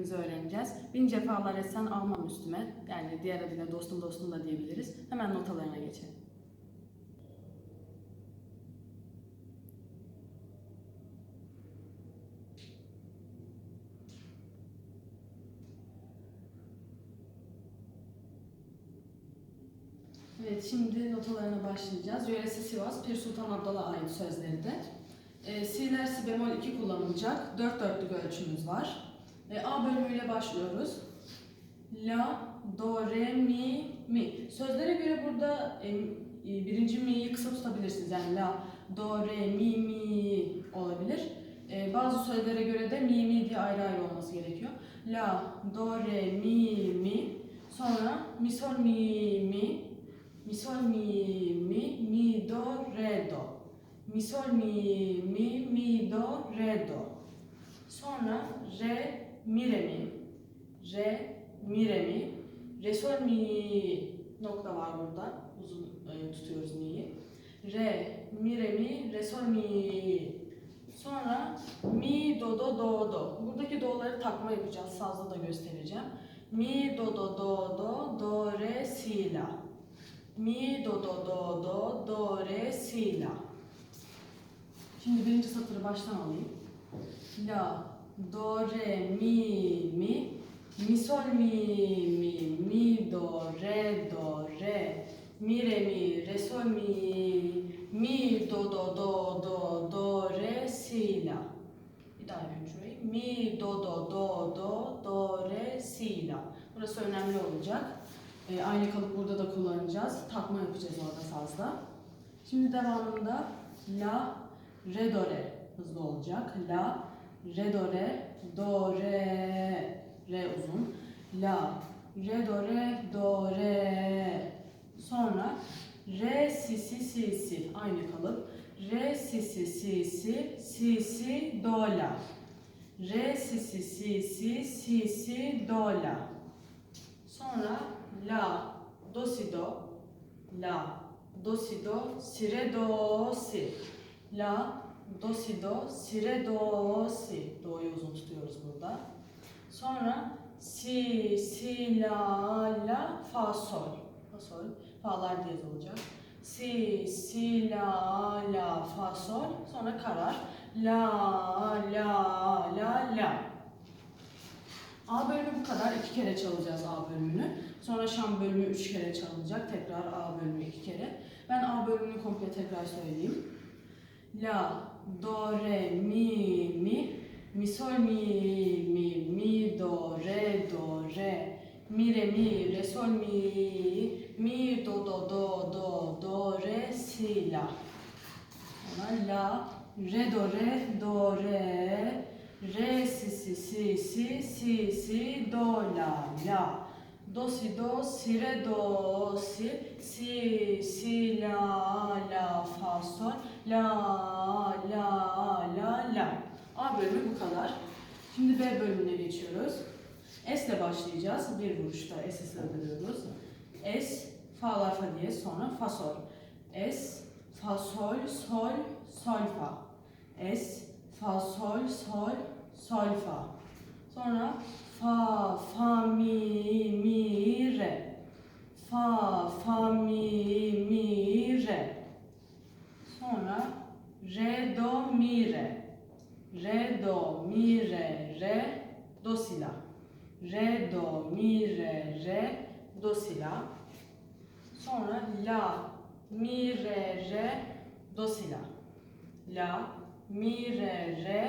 tekniğimizi öğreneceğiz. Bin cefalar etsen almam üstüme. Yani diğer adıyla dostum dostum da diyebiliriz. Hemen notalarına geçelim. Evet, şimdi notalarına başlayacağız. Yöresi Sivas, Pir Sultan Abdal'a ait sözleri de. E, Si'ler si bemol 2 kullanılacak. Dört dörtlük ölçümüz var. E, A bölümüyle başlıyoruz. La, do, re, mi, mi. Sözlere göre burada e, birinci mi'yi kısa tutabilirsiniz. Yani la, do, re, mi, mi olabilir. E, bazı sözlere göre de mi, mi diye ayrı ayrı olması gerekiyor. La, do, re, mi, mi. Sonra mi, sol, mi, mi. Mi, sol, mi, mi, mi, do, re, do. Mi, sol, mi, mi, mi, do, re, do. Sonra re, mi, re, mi. Re, mi, re, mi. Re, sol, mi nokta var burada. Uzun e, tutuyoruz mi'yi. Re, mi, re, mi, re, sol, mi. Sonra mi, do, do, do, do. Buradaki do'ları takma yapacağız. Sazda da göstereceğim. Mi, do, do, do, do, do, re, si, la. Mi, do, do, do, do, do, re, si, la. Şimdi birinci satırı baştan alayım. La, do, re, mi, mi, mi, sol, mi, mi, mi, do, re, do, re, mi, re, mi, re, sol, mi, mi, do, do, do, do, do, re, si, la. Bir daha yapayım. Mi, do, do, do, do, do, re, si, la. Burası önemli olacak. Ee, aynı kalıp burada da kullanacağız. Takma yapacağız orada sazda. Şimdi devamında la, re, do, re hızlı olacak. La, re, do, re, do, re, re uzun. La, re, do, re, do, re. Sonra re, si, si, si, si. Aynı kalıp. Re, si, si, si, si, si, si, do, la. Re, si, si, si, si, si, si, do, la. Sonra la, do, si, do. La, do, si, do, si, re, do, si. La, do, si, do, si, re, do, si. Do'yu uzun tutuyoruz burada. Sonra si, si, la, la, fa, sol. Fa, sol. Fa'lar diyez olacak. Si, si, la, la, fa, sol. Sonra karar. La, la, la, la. A bölümü bu kadar. iki kere çalacağız A bölümünü. Sonra Şam bölümü üç kere çalınacak. Tekrar A bölümü iki kere. Ben A bölümünü komple tekrar söyleyeyim. La, do, re, mi, mi. Mi, sol, mi, mi, mi, do, re, do, re. Mi, re, mi, re, sol, mi. Mi, do, do, do, do, do, re, si, la. Sonra la, re, do, re, do, re. Re, si, si, si, si, si, si, do, la, la. Do, si, do, si, re, do, si, si, si, la, la, fa, sol, la, la, la, la. A bölümü bu kadar. Şimdi B bölümüne geçiyoruz. S ile başlayacağız. Bir vuruşta S'i sığdırıyoruz. S, fa, la, fa diye sonra fa, sol. S, fa, sol, sol, sol, fa. S, fa, sol, sol, sol, fa. Sonra fa, fa, mi, mi, re. Fa, fa, mi, mi, re. Sonra re, do, mi, re. Re, do, mi, re, re, do, si, la. Re, do, mi, re, re, do, si, la. Sonra la, mi, re, re, do, si, la. La, mi, re, re,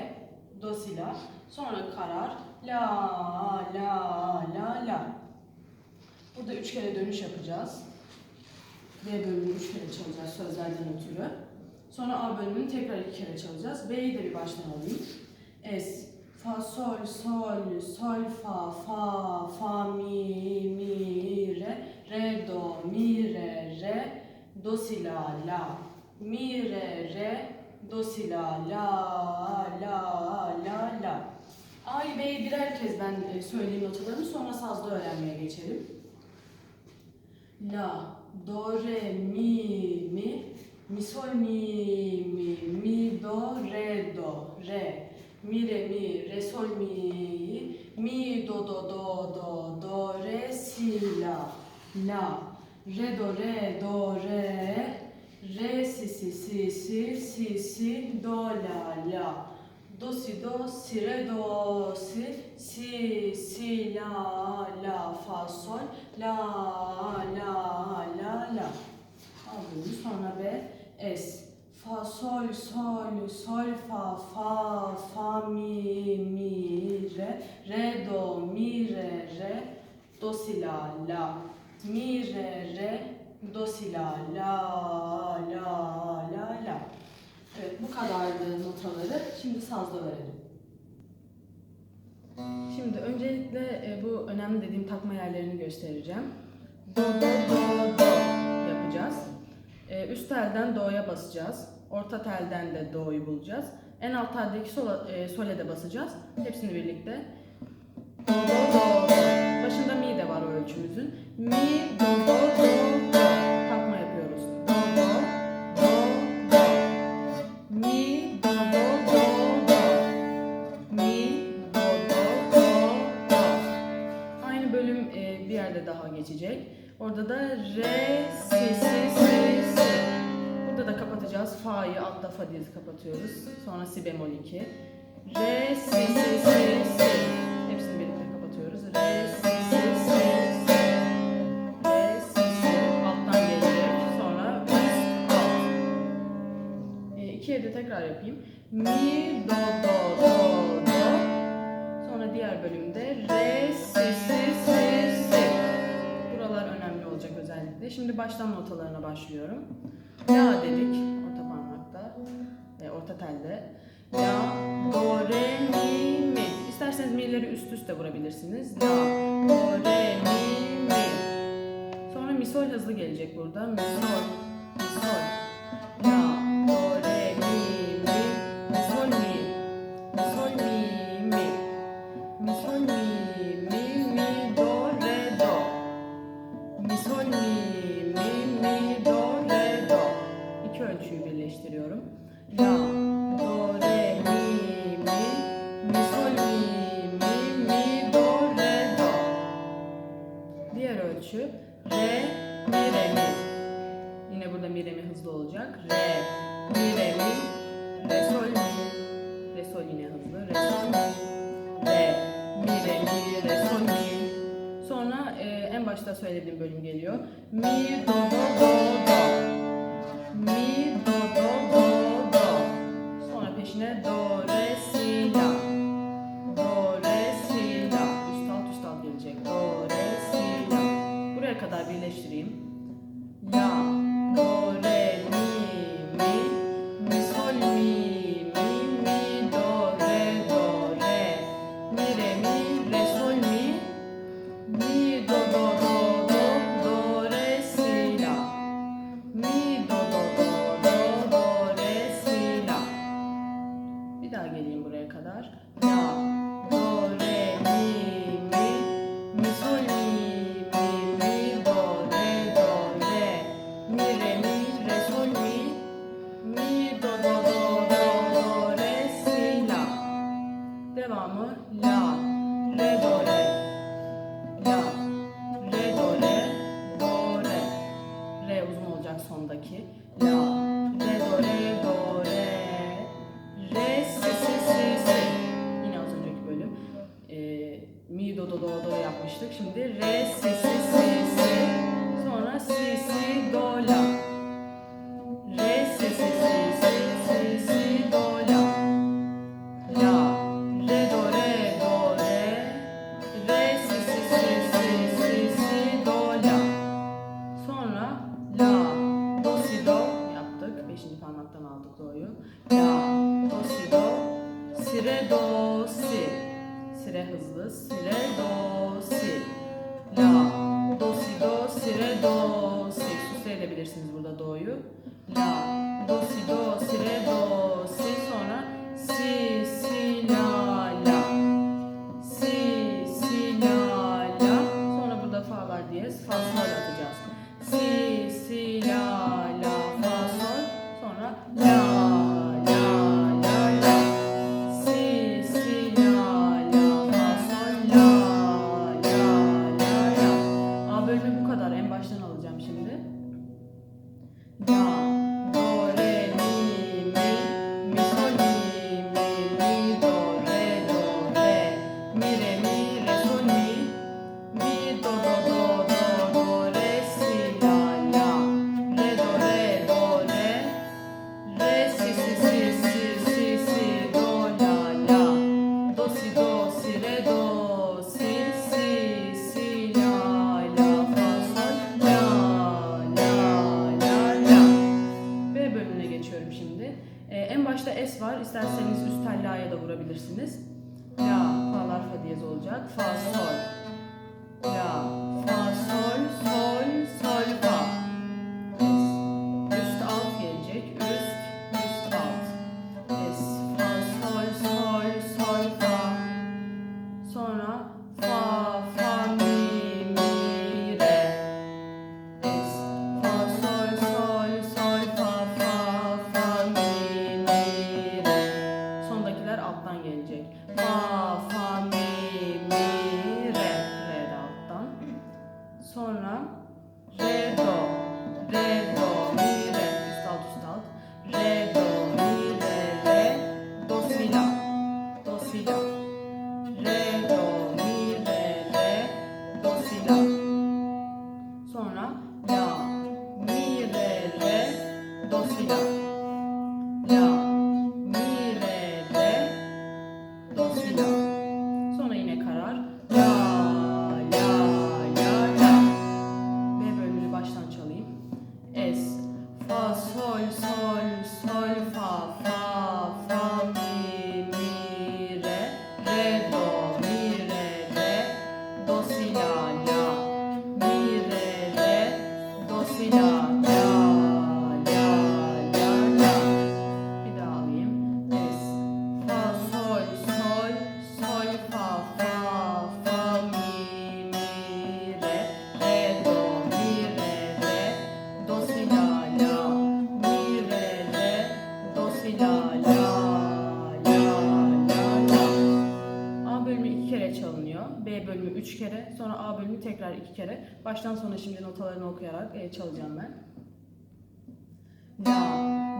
do, si, la. Sonra karar. La, la, la, la. Burada üç kere dönüş yapacağız. B bölümünü üç kere çalacağız sözlerden ötürü. Sonra A bölümünü tekrar iki kere çalacağız. B'yi de bir baştan alayım. S, fa, sol, sol, sol, fa, fa, fa, mi, mi, re, re, do, mi, re, re, do, si, la, la, mi, re, re, do, si, la, la, la, la, la. A'yı B'yi birer kez ben e, söyleyeyim notalarını sonra sazda öğrenmeye geçelim. La, do, re, mi, mi, mi, sol, mi, mi, mi, do, re, do, re, mi, re, mi, re, sol, mi, Mi, do, do, do, do, do, re, si, la, la. Re, do, re, do, re. Re, si, si, si, si, si, si, do, la, la. Do, si, do, si, re, do, si, si, si, la, la, fa, sol, la, la, la, la. Alıyoruz. Sonra B, es. Fa, sol, sol, sol, fa, fa, fa, mi, mi, re, re, do, mi, re, re, do, si, la, la, mi, re, re, do, si, la, la, la. Evet, bu kadardı notaları. Şimdi sazda verelim. Şimdi öncelikle e, bu önemli dediğim takma yerlerini göstereceğim. Do, do, do, do yapacağız. E, üst telden do'ya basacağız. Orta telden de do'yu bulacağız. En alt teldeki sola, e, sole de basacağız. Hepsini birlikte. Do, do, do, do. Başında mi de var o ölçümüzün. Mi, do, do, do, do. Orada da re, si, si, si, si. Burada da kapatacağız. Fa'yı altta fa diyezi kapatıyoruz. Sonra si bemol 2. Re, si, si, si, si. Hepsini birlikte kapatıyoruz. Re, si, si, si, si. Re, si, si. Alttan gelecek. Sonra üst, alt. E, ikiye de tekrar yapayım. Mi, do, do, do, do. Sonra diğer bölümde re, si, si, si, si. Olacak özellikle. Şimdi baştan notalarına başlıyorum. La dedik orta parmakta, e, orta telde. La, do, re, mi, mi. İsterseniz mi'leri üst üste vurabilirsiniz. La, do, re, mi, mi. Sonra mi sol hızlı gelecek burada. Mi sol, mi sol. La, Yeah. aqui. Do'yu. La, tellaya da vurabilirsiniz. La, fa, lar, fa diyez olacak. Fa, sol. iki kere. Baştan sona şimdi notalarını okuyarak e, çalacağım ben. Da.